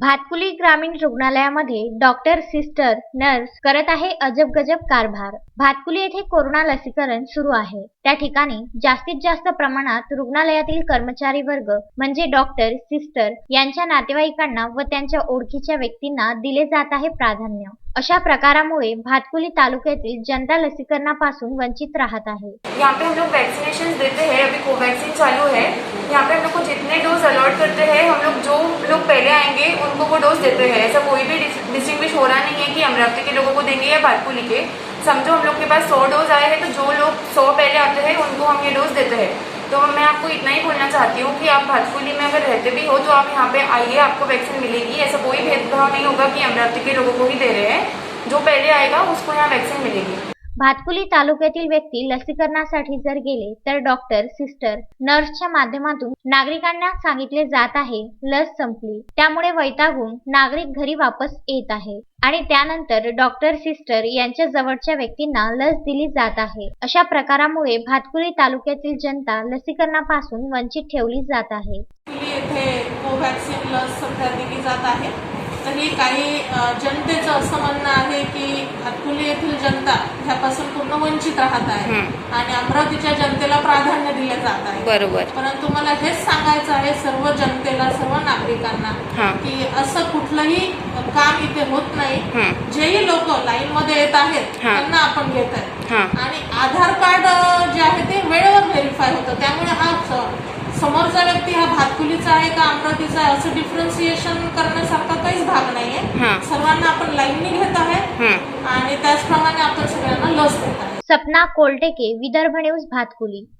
भातकुली ग्रामीण रुग्णालयामध्ये doctor sister nurse करत आहे अजब गजब कारभार. भातकुली येथे कोरोना लसीकरण सुरू आहे. त्या ठिकाणी जास्तीत जास्त प्रमाणात रुग्णालयातील कर्मचारी वर्ग म्हणजे डॉक्टर सिस्टर यांच्या नातेवाईकांना व त्यांच्या ओळखीच्या व्यक्तींना दिले जात आहे प्राधान्य. अशा प्रकारामुळे भातकुली तालुक्यातील जनता लसीकरणापासून वंचित राहत आहे. यहाँ पे हम लोग वैक्सीनेशन देते हैं, अभी कोवैक्सीन चालू है। यहाँ पे हम लोग को जितने डोज अलॉट करते हैं, हम लोग जो लोग पहले आएँगे, उनको वो डोज देते हैं। ऐसा कोई भी डिस्टिंग्विश हो रहा नहीं है कि अमरावती के लोगों को देंगे या भातकुली के। समझो हम लोग के पास सौ डोज आए हैं तो जो लोग सौ पहले आते हैं, उनको हम ये डोज देते हैं। तो मैं आपको इतना ही बोलना चाहती हूँ कि आप भातकुली में अगर रहते भी हो तो आप यहाँ पे आइए, आपको वैक्सीन मिलेगी। ऐसा कोई भेदभाव नहीं होगा कि अमरावती के लोगों को ही दे रहे हैं। जो पहले आएगा उसको यहाँ वैक्सीन मिलेगी. भातकुली तालुक्यातील व्यक्ती लसीकरणासाठी जर गेले तर डॉक्टर सिस्टर नर्सच्या माध्यमातून नागरिकांना सांगितले जात आहे लस संपली. त्यामुळे वैतागून नागरिक घरी वापस येत आहे. आणि त्यानंतर डॉक्टर सिस्टर यांच्या जवळच्या व्यक्तींना लस दिली जात आहे. अशा प्रकारामुळे भातकुली तालुक्यातील जनता लसीकरणापासून वंचित ठेवली जात आहे. येथे कोव्हॅक्सिन लस सध्या दिली जात आहे. तरी काही अ, जनतेचं असं म्हणणं आहे की हातकुली येथील जनता ह्यापासून पूर्ण वंचित राहत आहे. आणि अमरावतीच्या जनतेला प्राधान्य दिले जात आहे. बरोबर. परंतु मला हेच सांगायचं आहे सर्व जनतेला सर्व नागरिकांना. की असं कुठलंही काम इथे होत नाही. जेही लोक लाईन मध्ये येत आहेत. त्यांना आपण घेत आहे. आणि आधार कार्ड अ, जे आहे ते वेळेवर व्हेरीफाय होतं त्यामुळे हा स- समोरचा व्यक्ती हा भातकुलीचा आहे का अमरावतीचा आहे असं डिफरन्सिएशन करण्यासारखा काहीच भाग नाहीये हा. सर्वांना आपण लाईननी घेत आहे हं. आणि त्याचप्रमाणे आपण सगळ्यांना लस देत आहे सपना कोलटेके विदर्भ न्यूज भातकुली